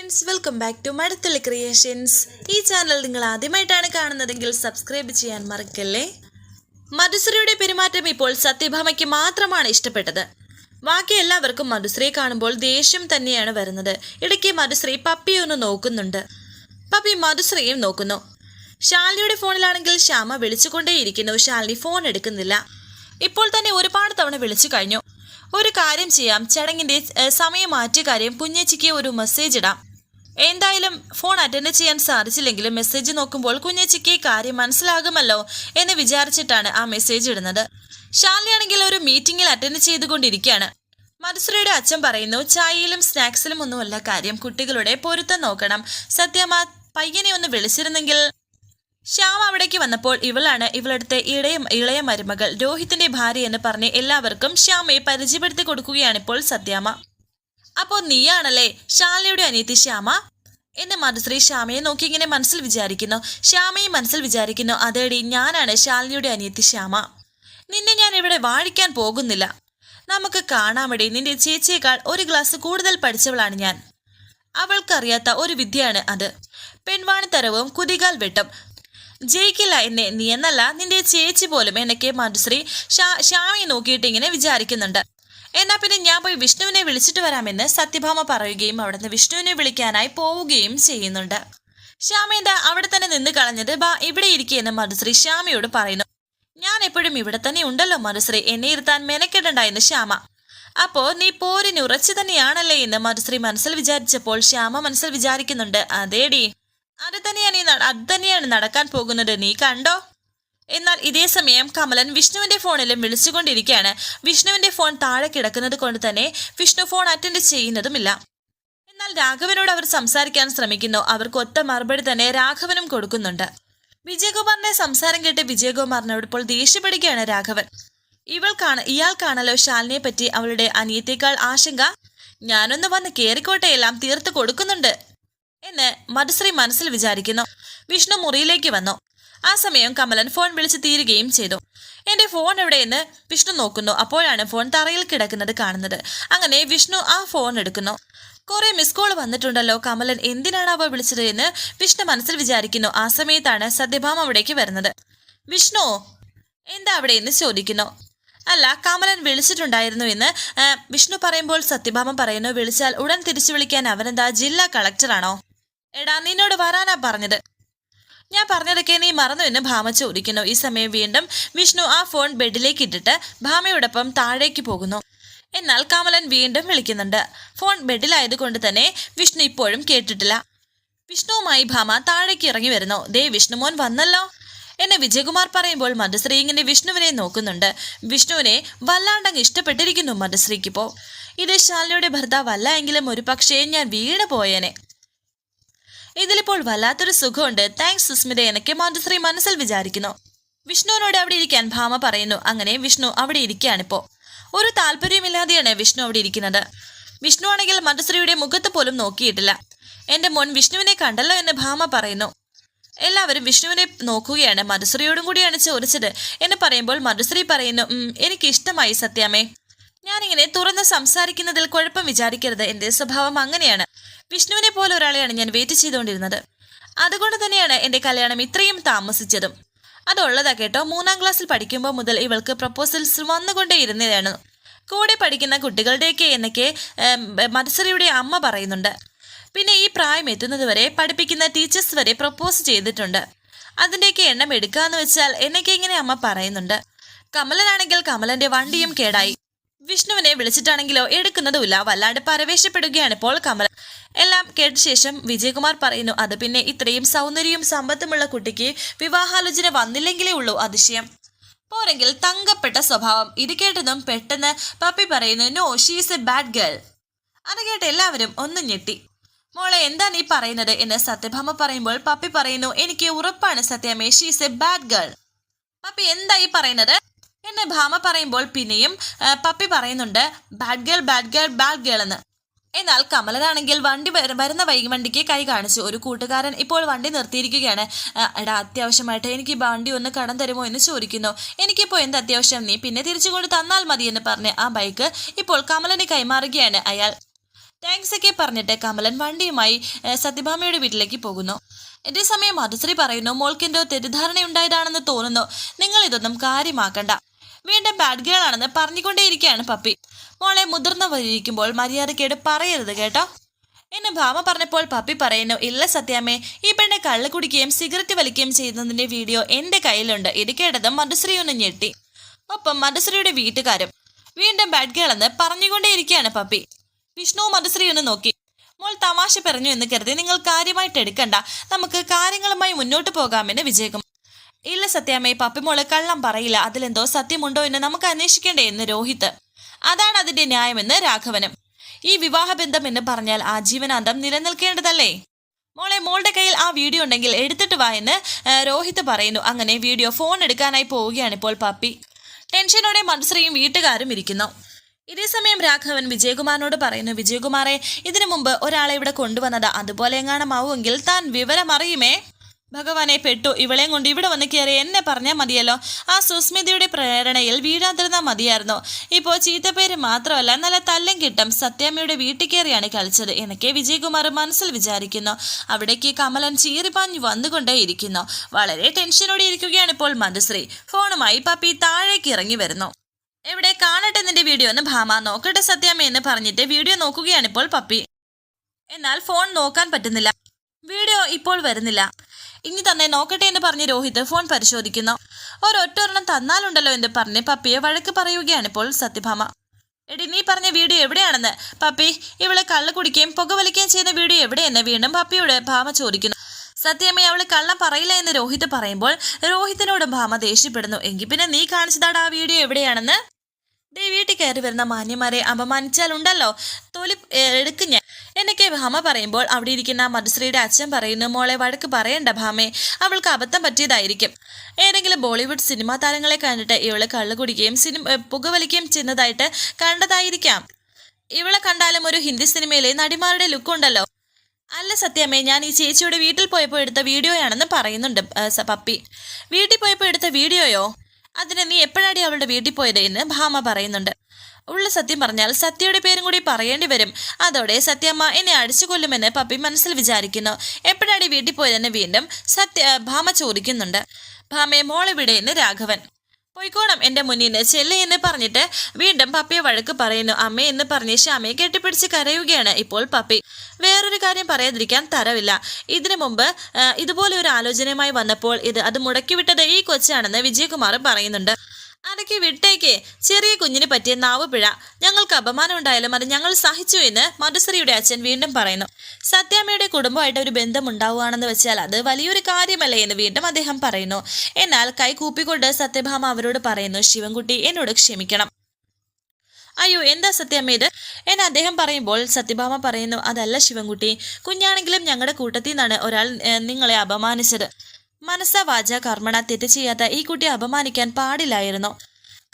Friends welcome back to Madathulli creations ഈ channel നിങ്ങൾ ആദ്യമായിട്ടാണ് കാണുന്നതെങ്കിൽ സബ്സ്ക്രൈബ് ചെയ്യാൻ മറക്കല്ലേ? മധുശ്രീയുടെ പെരുമാറ്റം ഇപ്പോൾ സത്യഭാമയ്ക്ക് മാത്രമാണ് ഇഷ്ടപ്പെട്ടത്. ബാക്കി എല്ലാവർക്കും മധുശ്രീയെ കാണുമ്പോൾ ദേഷ്യം തന്നെയാണ് വരുന്നത്. ഇടയ്ക്ക് മധുശ്രീ പപ്പിയൊന്ന് നോക്കുന്നുണ്ട്. പപ്പി മധുശ്രീയും നോക്കുന്നു. ശാലിനിയുടെ ഫോണിലാണെങ്കിൽ ശ്യാമ വിളിച്ചുകൊണ്ടേയിരിക്കുന്നു. ശാലിനി ഫോൺ എടുക്കുന്നില്ല. ഇപ്പോൾ തന്നെ ഒരുപാട് തവണ വിളിച്ചു കഴിഞ്ഞു. ഒരു കാര്യം ചെയ്യാം. ചടങ്ങിന്റെ സമയം മാറ്റിയ കാര്യം കുഞ്ഞേച്ചിക്ക് ഒരു മെസ്സേജ് ഇടാം. എന്തായാലും ഫോൺ അറ്റൻഡ് ചെയ്യാൻ സാധിച്ചില്ലെങ്കിലും മെസ്സേജ് നോക്കുമ്പോൾ കുഞ്ഞേച്ചിക്ക് കാര്യം മനസ്സിലാകുമല്ലോ എന്ന് വിചാരിച്ചിട്ടാണ് ആ മെസ്സേജ് ഇടുന്നത്. ഷാലിയാണെങ്കിൽ ഒരു മീറ്റിംഗിൽ അറ്റൻഡ് ചെയ്തുകൊണ്ടിരിക്കുകയാണ്. മധുസുരയുടെ അച്ഛൻ പറയുന്നു ചായയിലും സ്നാക്സിലും ഒന്നുമല്ല കാര്യം. കുട്ടികളുടെ പൊരുത്തം നോക്കണം. സത്യമ്മ പയ്യനെ ഒന്ന് വിളിച്ചിരുന്നെങ്കിൽ ശ്യാം അവിടേക്ക് വന്നപ്പോൾ ഇവളാണ് ഇവളടുത്തെ ഇളയ ഇളയ മരുമകൾ. രോഹിത്തിന്റെ ഭാര്യ എന്ന് പറഞ്ഞ് എല്ലാവർക്കും ശ്യാമയെ പരിചയപ്പെടുത്തി കൊടുക്കുകയാണിപ്പോൾ സത്യാമ അപ്പോൾ അപ്പോ നീയാണല്ലേ? ശാലയുടെ അനിയത്തി ശ്യാമ. എന്ന് മധുശ്രീ ശ്യാമയെ നോക്കി ഇങ്ങനെ മനസ്സിൽ വിചാരിക്കുന്നു. ശ്യാമയും മനസ്സിൽ വിചാരിക്കുന്നു അതേടി ഞാനാണ് ശാലിനിയുടെ അനിയത്തി ശ്യാമ. നിന്നെ ഞാൻ ഇവിടെ വാഴിക്കാൻ പോകുന്നില്ല. നമുക്ക് കാണാമടി നിന്റെ ചേച്ചിയേക്കാൾ ഒരു ഗ്ലാസ് കൂടുതൽ പഠിച്ചവളാണ് ഞാൻ. അവൾക്കറിയാത്ത ഒരു വിദ്യയാണ് അത്. പെൺവാണിത്തരവും കുതികാൽ വെട്ടം. ജയിക്കില്ല എന്നെ നീ എന്നല്ല നിന്റെ ചേച്ചി പോലും. എന്നൊക്കെ മധുശ്രീ ശ്യാമയെ നോക്കിയിട്ട് ഇങ്ങനെ വിചാരിക്കുന്നുണ്ട്. എന്നാ പിന്നെ ഞാൻ പോയി വിഷ്ണുവിനെ വിളിച്ചിട്ട് വരാമെന്ന് സത്യഭാമ പറയുകയും അവിടുന്ന് വിഷ്ണുവിനെ വിളിക്കാനായി പോവുകയും ചെയ്യുന്നുണ്ട്. ശ്യാമേന്ദ്ര അവിടെ തന്നെ നിന്ന് കളഞ്ഞത്? ബാ ഇവിടെ ഇരിക്കുകയെന്ന് മധുശ്രീ ശ്യാമയോട് പറയുന്നു. ഞാൻ എപ്പോഴും ഇവിടെ തന്നെ ഉണ്ടല്ലോ മധുശ്രീ. എന്നെ ഇരുത്താൻ മെനക്കെടണ്ട എന്ന് ശ്യാമ. അപ്പോ നീ പോരിന് ഉറച്ചു തന്നെയാണല്ലേ എന്ന് മധുശ്രീ മനസ്സിൽ വിചാരിച്ചപ്പോൾ ശ്യാമ മനസ്സിൽ വിചാരിക്കുന്നുണ്ട്. അതേടി. അത് തന്നെയാണ് അത് തന്നെയാണ് നടക്കാൻ പോകുന്നത്. നീ കണ്ടോ? എന്നാൽ ഇതേ സമയം കമലൻ വിഷ്ണുവിന്റെ ഫോണിലും വിളിച്ചുകൊണ്ടിരിക്കുകയാണ്. വിഷ്ണുവിന്റെ ഫോൺ താഴെ കിടക്കുന്നത് കൊണ്ട് തന്നെ വിഷ്ണു ഫോൺ അറ്റൻഡ് ചെയ്യുന്നതുമില്ല. എന്നാൽ രാഘവനോട് അവർ സംസാരിക്കാൻ ശ്രമിക്കുന്നു. അവർക്ക് ഒറ്റ മറുപടി തന്നെ രാഘവനും കൊടുക്കുന്നുണ്ട്. വിജയകുമാറിന്റെ സംസാരം കേട്ട് വിജയകുമാറിനോട് ഇപ്പോൾ ദേഷ്യപ്പെടുകയാണ് രാഘവൻ. ഇവൾക്കാണ് ഇയാൾക്കാണല്ലോ ശാലിനിയെ പറ്റി അവളുടെ അനിയത്തേക്കാൾ ആശങ്ക. ഞാനൊന്ന് വന്ന് കേറിക്കോട്ടെ എല്ലാം തീർത്ത് കൊടുക്കുന്നുണ്ട് എന്ന് മധുശ്രീ മനസ്സിൽ വിചാരിക്കുന്നു. വിഷ്ണു മുറിയിലേക്ക് വന്നു. ആ സമയം കമലൻ ഫോൺ വിളിച്ച് തീരുകയും ചെയ്തു. എന്റെ ഫോൺ എവിടെയെന്ന് വിഷ്ണു നോക്കുന്നു. അപ്പോഴാണ് ഫോൺ തറയിൽ കിടക്കുന്നത് കാണുന്നത്. അങ്ങനെ വിഷ്ണു ആ ഫോൺ എടുക്കുന്നു. കുറെ മിസ് കോൾ വന്നിട്ടുണ്ടല്ലോ. കമലൻ എന്തിനാണ് അവ വിളിച്ചത് എന്ന് വിഷ്ണു മനസ്സിൽ വിചാരിക്കുന്നു. ആ സമയത്താണ് സത്യഭാമ അവിടേക്ക് വരുന്നത്. വിഷ്ണു എന്താ അവിടെ എന്ന് ചോദിക്കുന്നു. അല്ല കമലൻ വിളിച്ചിട്ടുണ്ടായിരുന്നു എന്ന് വിഷ്ണു പറയുമ്പോൾ സത്യഭാമ പറയുന്നു. വിളിച്ചാൽ ഉടൻ തിരിച്ചു വിളിക്കാൻ അവനെന്താ ജില്ലാ കളക്ടറാണോ? എടാ നിന്നോട് വരാനാ പറഞ്ഞത്. ഞാൻ പറഞ്ഞതൊക്കെ നീ മറന്നു എന്ന് ഭാമ ചോദിക്കുന്നു. ഈ സമയം വീണ്ടും വിഷ്ണു ആ ഫോൺ ബെഡിലേക്ക് ഇട്ടിട്ട് ഭാമയോടൊപ്പം താഴേക്ക് പോകുന്നു. എന്നാൽ കമലൻ വീണ്ടും വിളിക്കുന്നുണ്ട്. ഫോൺ ബെഡിലായതുകൊണ്ട് തന്നെ വിഷ്ണു ഇപ്പോഴും കേട്ടിട്ടില്ല. വിഷ്ണുവുമായി ഭാമ താഴേക്ക് ഇറങ്ങി വരുന്നു. ദേ വിഷ്ണുമോൻ വന്നല്ലോ. എന്നെ വിജയകുമാർ പറയുമ്പോൾ മധുശ്രീ ഇങ്ങനെ വിഷ്ണുവിനെ നോക്കുന്നുണ്ട്. വിഷ്ണുവിനെ വല്ലാണ്ടങ്ങ് ഇഷ്ടപ്പെട്ടിരിക്കുന്നു മധുശ്രീക്കിപ്പോ. ഇത് ശാലിനിയുടെ ഭർത്താവല്ല എങ്കിലും ഒരു പക്ഷേ ഞാൻ വീണ് പോയേനെ ഇതിലിപ്പോൾ വല്ലാത്തൊരു സുഖമുണ്ട്. താങ്ക്സ് സുസ്മിത. എനിക്ക് മധുശ്രീ മനസ്സിൽ വിചാരിക്കുന്നു. വിഷ്ണുവിനോട് അവിടെ ഇരിക്കാൻ ഭാമ പറയുന്നു. അങ്ങനെ വിഷ്ണു അവിടെ ഇരിക്കുകയാണിപ്പോ ഒരു താല്പര്യമില്ലാതെയാണ് വിഷ്ണു അവിടെ ഇരിക്കുന്നത്. വിഷ്ണു ആണെങ്കിൽ മധുശ്രീയുടെ മുഖത്ത് പോലും നോക്കിയിട്ടില്ല. എന്റെ മോൻ വിഷ്ണുവിനെ കണ്ടല്ലോ എന്ന് ഭാമ പറയുന്നു. എല്ലാവരും വിഷ്ണുവിനെ നോക്കുകയാണ്. മധുശ്രീയോടും കൂടിയാണ് ചോദിച്ചത് എന്ന് പറയുമ്പോൾ മധുശ്രീ പറയുന്നു "ഉം, എനിക്ക് ഇഷ്ടമായി സത്യാമേ ഞാനിങ്ങനെ തുറന്ന് സംസാരിക്കുന്നതിൽ കുഴപ്പം വിചാരിക്കരുത്. എന്റെ സ്വഭാവം അങ്ങനെയാണ്. വിഷ്ണുവിനെ പോലെ ഒരാളെയാണ് ഞാൻ വെയിറ്റ് ചെയ്തുകൊണ്ടിരുന്നത്. അതുകൊണ്ട് തന്നെയാണ് എന്റെ കല്യാണം ഇത്രയും താമസിച്ചതും. അതുള്ളതാ കേട്ടോ മൂന്നാം ക്ലാസ്സിൽ പഠിക്കുമ്പോൾ മുതൽ ഇവൾക്ക് പ്രപ്പോസൽസ് വന്നുകൊണ്ടേയിരുന്നതാണ്. കൂടെ പഠിക്കുന്ന കുട്ടികളുടെയൊക്കെ എന്നൊക്കെ മത്സരയുടെ അമ്മ പറയുന്നുണ്ട്. പിന്നെ ഈ പ്രായം എത്തുന്നതുവരെ പഠിപ്പിക്കുന്ന ടീച്ചേഴ്സ് വരെ പ്രപ്പോസ് ചെയ്തിട്ടുണ്ട്. അതിന്റെയൊക്കെ എണ്ണം എടുക്കാന്ന് വെച്ചാൽ എന്നൊക്കെ ഇങ്ങനെ അമ്മ പറയുന്നുണ്ട്. കമലനാണെങ്കിൽ കമലന്റെ വണ്ടിയും കേടായി. വിഷ്ണുവിനെ വിളിച്ചിട്ടാണെങ്കിലോ എടുക്കുന്നതുമില്ല വല്ലാണ്ട് പരവേശപ്പെടുകയാണ് ഇപ്പോൾ കമല. എല്ലാം കേട്ട ശേഷം വിജയകുമാർ പറയുന്നു അത് പിന്നെ ഇത്രയും സൗന്ദര്യവും സമ്പത്തുമുള്ള കുട്ടിക്ക് വിവാഹാലോചന വന്നില്ലെങ്കിലേ ഉള്ളൂ അതിശയം. പോരെങ്കിൽ തങ്കപ്പെട്ട സ്വഭാവം. ഇത് കേട്ടതും പെട്ടെന്ന് പപ്പി പറയുന്നു no she's a bad girl അത് കേട്ട് എല്ലാവരും ഒന്ന് ഞെട്ടി. മോളെ എന്താ നീ പറയുന്നത്? എന്ന് സത്യഭാമ പറയുമ്പോൾ പപ്പി പറയുന്നു എനിക്ക് ഉറപ്പാണ് സത്യമേ she's a bad girl Pappi എന്താ ഈ പറയുന്നത്? എന്ന് ഭാമ പറയുമ്പോൾ പിന്നെയും പപ്പി പറയുന്നുണ്ട് bad girl bad girl bad girl എന്ന്. എന്നാൽ കമലനാണെങ്കിൽ വണ്ടി വരുന്ന വൈകി വണ്ടിക്ക് കൈ കാണിച്ചു. ഒരു കൂട്ടുകാരൻ ഇപ്പോൾ വണ്ടി നിർത്തിയിരിക്കുകയാണ്. എടാ അത്യാവശ്യമായിട്ട് എനിക്ക് വണ്ടി ഒന്ന് കടം തരുമോ എന്ന് ചോദിക്കുന്നു. എനിക്കിപ്പോൾ എന്ത് അത്യാവശ്യം? നീ പിന്നെ തിരിച്ചു കൊണ്ട് തന്നാൽ മതി എന്ന് പറഞ്ഞ് ആ ബൈക്ക് ഇപ്പോൾ കമലന് കൈമാറുകയാണ്. അയാൾ താങ്ക്സ് ഒക്കെ പറഞ്ഞിട്ട് കമലൻ വണ്ടിയുമായി സത്യഭാമയുടെ വീട്ടിലേക്ക് പോകുന്നു. ഇതേ സമയം മധുശ്രീ പറയുന്നു മോൾക്ക് എന്തോ തെറ്റിദ്ധാരണയുണ്ടായതാണെന്ന് തോന്നുന്നു. നിങ്ങൾ ഇതൊന്നും കാര്യമാക്കണ്ട. വീണ്ടും ബാഡ് ഗേൾ ആണെന്ന് പറഞ്ഞുകൊണ്ടേയിരിക്കുകയാണ് പപ്പി. മോളെ മുതിർന്നവരിയ്ക്കുമ്പോൾ മര്യാദക്കേട് പറയരുത് കേട്ടോ. എന്ന് ഭാമ പറഞ്ഞപ്പോൾ പപ്പി പറയുന്നു ഇല്ല സത്യാമ്മേ ഈ പെണ്ണെ കള്ള് കുടിക്കുകയും സിഗരറ്റ് വലിക്കുകയും ചെയ്യുന്നതിന്റെ വീഡിയോ എന്റെ കയ്യിലുണ്ട്. ഇത് കേട്ടതും മധുശ്രീ ഒന്ന് ഞെട്ടി. ഒപ്പം മധുശ്രീയുടെ വീട്ടുകാരും വീണ്ടും ബാഡ് ഗേൾ എന്ന് പറഞ്ഞുകൊണ്ടേയിരിക്കുകയാണ് പപ്പി. വിഷ്ണു മധുശ്രീ ഒന്ന് നോക്കി. മോൾ തമാശ പറഞ്ഞു എന്ന് കരുതി നിങ്ങൾ കാര്യമായിട്ട് എടുക്കണ്ട. നമുക്ക് കാര്യങ്ങളുമായി മുന്നോട്ട് പോകാമെന്ന് വിജയകുമാർ ഇല്ല സത്യാമ്മേ പപ്പിമോൾ കള്ളം പറയില്ല. അതിലെന്തോ സത്യമുണ്ടോ എന്ന് നമുക്ക് അന്വേഷിക്കേണ്ടേ എന്ന് രോഹിത്. അതാണ് അതിന്റെ ന്യായമെന്ന് രാഘവനും. ഈ വിവാഹബന്ധം എന്ന് പറഞ്ഞാൽ ആ ജീവനാന്തം നിലനിൽക്കേണ്ടതല്ലേ? മോളെ മോളുടെ കയ്യിൽ ആ വീഡിയോ ഉണ്ടെങ്കിൽ എടുത്തിട്ട് വാ എന്ന് രോഹിത് പറയുന്നു. അങ്ങനെ വീഡിയോ ഫോൺ എടുക്കാനായി പോവുകയാണ് ഇപ്പോൾ പപ്പി. ടെൻഷനോടെ മനുശ്രീയും വീട്ടുകാരും ഇരിക്കുന്നു. ഇതേ സമയം രാഘവൻ വിജയകുമാറിനോട് പറയുന്നു വിജയകുമാറെ ഇതിനു മുമ്പ് ഒരാളെ ഇവിടെ കൊണ്ടുവന്നത്. അതുപോലെ എങ്ങാണമാവുമെങ്കിൽ താൻ വിവരമറിയുമേ? ഭഗവാനെ പെട്ടു. ഇവളെയും കൊണ്ട് ഇവിടെ വന്ന് കയറി എന്നെ പറഞ്ഞാൽ മതിയല്ലോ. ആ സുസ്മിതയുടെ പ്രേരണയിൽ വീഴാതിരുന്നാൽ മതിയായിരുന്നു. ഇപ്പോൾ ചീത്തപ്പേര് മാത്രമല്ല നല്ല തല്ലം കിട്ടും. സത്യാമ്മയുടെ വീട്ടിൽ കയറിയാണ് കളിച്ചത്. എനിക്ക് വിജയകുമാർ മനസ്സിൽ വിചാരിക്കുന്നു. അവിടേക്ക് കമലൻ ചീറിപ്പാഞ്ഞു വന്നുകൊണ്ടേയിരിക്കുന്നു വളരെ ടെൻഷനോടെ ഇരിക്കുകയാണ് ഇപ്പോൾ മധുശ്രീ. ഫോണുമായി പപ്പി താഴേക്ക് ഇറങ്ങി വരുന്നു. എവിടെ കാണട്ടെ നിന്റെ വീഡിയോ എന്ന് ഭാമ. നോക്കട്ടെ സത്യാമ്മ എന്ന് പറഞ്ഞിട്ട് വീഡിയോ നോക്കുകയാണ് ഇപ്പോൾ പപ്പി. എന്നാൽ ഫോൺ നോക്കാൻ പറ്റുന്നില്ല. വീഡിയോ ഇപ്പോൾ വരുന്നില്ല. ഇനി തന്നെ നോക്കട്ടെ എന്ന് പറഞ്ഞ് രോഹിത് ഫോൺ പരിശോധിക്കുന്നു. ഒരൊറ്റൊരെണ്ണം തന്നാലുണ്ടല്ലോ എന്ന് പറഞ്ഞ് പപ്പിയെ വഴക്ക് പറയുകയാണ് ഇപ്പോൾ സത്യഭാമ. എടി നീ പറഞ്ഞ വീഡിയോ എവിടെയാണെന്ന്? പപ്പി ഇവളെ കള്ളു കുടിക്കുകയും പുകവലിക്കുകയും ചെയ്യുന്ന വീഡിയോ എവിടെയെന്ന് വീണ്ടും പപ്പിയോട് ഭാമ ചോദിക്കുന്നു. സത്യമേ അവൾ കള്ളം പറയില്ല എന്ന് രോഹിത് പറയുമ്പോൾ രോഹിത്തിനോട് ഭാമ ദേഷ്യപ്പെടുന്നു. എങ്കിൽ പിന്നെ നീ കാണിച്ചതാണ് ആ വീഡിയോ എവിടെയാണെന്ന്? ദേ വീട്ടിൽ കയറി വരുന്ന മാന്യന്മാരെ അപമാനിച്ചാലുണ്ടല്ലോ. തൊലി എടുക്കും ഞാൻ. എന്നൊക്കെ ഭാമ പറയുമ്പോൾ അവിടെ ഇരിക്കുന്ന മധുശ്രീയുടെ അച്ഛൻ പറയുന്നു മോളെ വഴക്ക് പറയണ്ട ഭാമേ അവൾക്ക് അബദ്ധം പറ്റിയതായിരിക്കും. ഏതെങ്കിലും ബോളിവുഡ് സിനിമാ താരങ്ങളെ കണ്ടിട്ട് ഇവൾ കള്ളു കുടിക്കുകയും സിനിമ പുകവലിക്കുകയും ചെയ്യുന്നതായിട്ട് കണ്ടതായിരിക്കാം. ഇവളെ കണ്ടാലും ഒരു ഹിന്ദി സിനിമയിലെ നടിമാരുടെ ലുക്ക് ഉണ്ടല്ലോ. അല്ല സത്യമേ ഞാൻ ഈ ചേച്ചിയുടെ വീട്ടിൽ പോയപ്പോൾ എടുത്ത വീഡിയോയാണെന്ന് പറയുന്നുണ്ട് പപ്പി. വീട്ടിൽ പോയപ്പോൾ എടുത്ത വീഡിയോയോ? അതിന് നീ എപ്പോഴാടി അവളുടെ വീട്ടിൽ പോയത്? എന്ന് ഭാമ പറയുന്നുണ്ട്. ഉള്ള സത്യം പറഞ്ഞാൽ സത്യയുടെ പേരും കൂടി പറയേണ്ടി വരും. അതോടെ സത്യമ്മ എന്നെ അടിച്ചു കൊല്ലുമെന്ന് പപ്പി മനസ്സിൽ വിചാരിക്കുന്നു. എപ്പോഴാടി വീട്ടിൽ പോയതെന്ന് വീണ്ടും സത്യ ഭാമ ചോദിക്കുന്നുണ്ട്. ഭാമയെ മോളിവിടെ എന്ന് രാഘവൻ. പോയിക്കോണം എന്റെ മുന്നിൽ നിന്ന് ചെല്ല് എന്ന് പറഞ്ഞിട്ട് വീണ്ടും പപ്പിയെ വഴക്ക് പറയുന്നു. അമ്മ എന്ന് പറഞ്ഞ് ശ്യാമയെ കെട്ടിപ്പിടിച്ച് കരയുകയാണ് ഇപ്പോൾ പപ്പി. വേറൊരു കാര്യം പറയാതിരിക്കാൻ തരവില്ല. ഇതിനു മുമ്പ് ഇതുപോലെ ഒരു ആലോചനയുമായി വന്നപ്പോൾ ഇത് അത് മുടക്കിവിട്ടത് ഈ കൊച്ചാണെന്ന് വിജയകുമാർ പറയുന്നുണ്ട്. അതൊക്കെ വിട്ടേക്കേ. ചെറിയ കുഞ്ഞിന് പറ്റിയ നാവ് പിഴ ഞങ്ങൾക്ക് അപമാനം ഉണ്ടായാലും അത് ഞങ്ങൾ സഹിച്ചു എന്ന് മധുശ്രീയുടെ അച്ഛൻ വീണ്ടും പറയുന്നു. സത്യാമ്മയുടെ കുടുംബമായിട്ട് ഒരു ബന്ധം ഉണ്ടാവുകയാണെന്ന് വെച്ചാൽ അത് വലിയൊരു കാര്യമല്ലേ എന്ന് വീണ്ടും അദ്ദേഹം പറയുന്നു. എന്നാൽ കൈ കൂപ്പിക്കൊണ്ട് സത്യഭാമ അവരോട് പറയുന്നു ശിവൻകുട്ടി എന്നോട് ക്ഷമിക്കണം. അയ്യോ എന്താ സത്യമ്മ ഇത്? എന്ന് അദ്ദേഹം പറയുമ്പോൾ സത്യഭാമ പറയുന്നു അതല്ല ശിവൻകുട്ടി കുഞ്ഞാണെങ്കിലും ഞങ്ങളുടെ കൂട്ടത്തിൽ നിന്നാണ് ഒരാൾ നിങ്ങളെ അപമാനിച്ചത്. മനസ്സ വാച കർമ്മണ തെറ്റ് ചെയ്യാത്ത ഈ കുട്ടിയെ അപമാനിക്കാൻ പാടില്ലായിരുന്നു.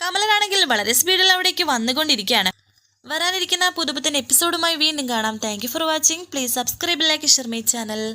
കമലനാണെങ്കിൽ വളരെ സ്പീഡിൽ അവിടേക്ക് വന്നുകൊണ്ടിരിക്കുകയാണ്. വരാനിരിക്കുന്ന പുതുപുത്തൻ എപ്പിസോഡുമായി വീണ്ടും കാണാം. Thank for watching please subscribe like share channel